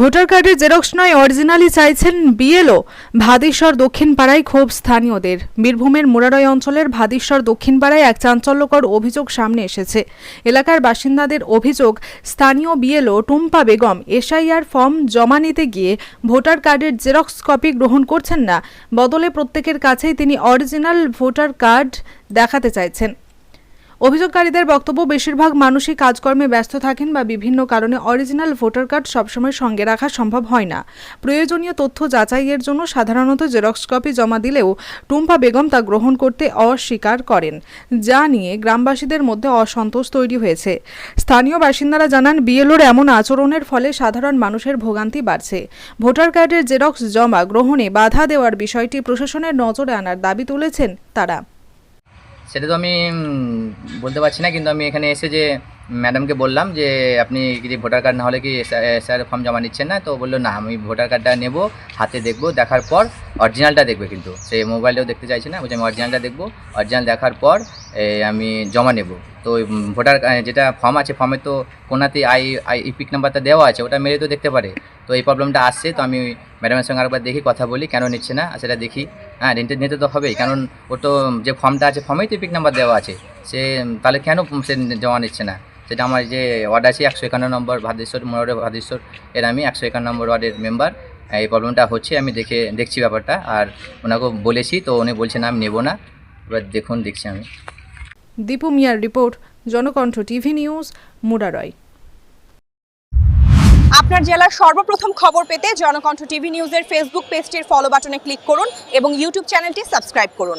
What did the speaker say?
Voter কার্ডের xerox নয়, originally চাইছেন বিএলও। ভাদেশ্বর দক্ষিণ পাড়ায় ক্ষোভ স্থানীয়দের। বীরভূমের মুরারয় অঞ্চলের ভাদেশ্বর দক্ষিণ পাড়ায় এক চাঞ্চল্যকর অভিযোগ সামনে এসেছে। এলাকার বাসিন্দাদের অভিযোগ, স্থানীয় BLO Tumpa Begum SIR form জমা নিতে গিয়ে ভোটার কার্ডের জেরক্স কপি গ্রহণ করছেন না। বদলে প্রত্যেকের কাছেই তিনি অরিজিনাল ভোটার কার্ড দেখাতে চাইছেন। অভিযোগকারীদের বক্তব্য, বেশিরভাগ মানুষই কাজকর্মে ব্যস্ত থাকেন বা বিভিন্ন কারণে অরিজিনাল ভোটার কার্ড সবসময় সঙ্গে রাখা সম্ভব হয় না। প্রয়োজনীয় তথ্য যাচাইয়ের জন্য সাধারণত জেরক্স কপি জমা দিলেও টুম্পা বেগম তা গ্রহণ করতে অস্বীকার করেন, যা নিয়ে গ্রামবাসীদের মধ্যে অসন্তোষ তৈরি হয়েছে। স্থানীয় বাসিন্দারা জানান, বিএলওর এমন আচরণের ফলে সাধারণ মানুষের ভোগান্তি বাড়ছে। ভোটার কার্ডের জেরক্স জমা গ্রহণে বাধা দেওয়ার বিষয়টি প্রশাসনের নজরে আনার দাবি তুলেছেন তারা। সেটা তো আমি বলতে পারছি না কিন্তু আমি এখানে এসে যে ম্যাডামকে বললাম যে, আপনি কি ভোটার কার্ড না হলে কি স্যার ফর্ম জমা নিচ্ছেন না? তো বলল, না, আমি ভোটার কার্ডটা নেব, হাতে দেখব, দেখার পর অরিজিনালটা দেখবে কিন্তু। সে মোবাইলেও দেখতে চাইছে না, বলছে, আমি অরিজিনালটা দেখব, অরিজিনাল দেখার পর আমি জমা নেব। তো ভোটার যেটা ফর্ম আছে, ফর্মে তো কোনাতে আই আই ইপিক নাম্বারটা দেওয়া আছে, ওটা মেরে তো দেখতে পারে। তো এই প্রবলেমটা আসছে, তো আমি ম্যাডামের সঙ্গে আরেকবার দেখি, কথা বলি, কেন নিচ্ছে না, সেটা দেখি। হ্যাঁ রেন্টের নিতে তো হবেই, কারণ ও তো, যে ফর্মটা আছে, ফর্মেই তো ইপিক নাম্বার দেওয়া আছে। সে তাহলে কেন সে জমা নিচ্ছে না? সেটা আমার যে ওয়ার্ড আছে একশো একান্ন নম্বর ভাদেশ্বর মোড়ে ভাদেশ্বর এর আমি একশো একান্ন নম্বর ওয়ার্ডের মেম্বার এই প্রবলেমটা হচ্ছে আমি দেখে দেখছি ব্যাপারটা। আর ওনাকে বলেছি তো উনি বলছেন আমি নেব না। এবার দেখুন দেখছি আমি। দীপু মিয়ার report Janakantha TV news Murarai আপনার জেলার সর্বপ্রথম খবর পেতে জনকণ্ঠ টিভি নিউজের ফেসবুক পেজটির ফলো বাটনে ক্লিক করুন এবং ইউটিউব চ্যানেলটি সাবস্ক্রাইব করুন।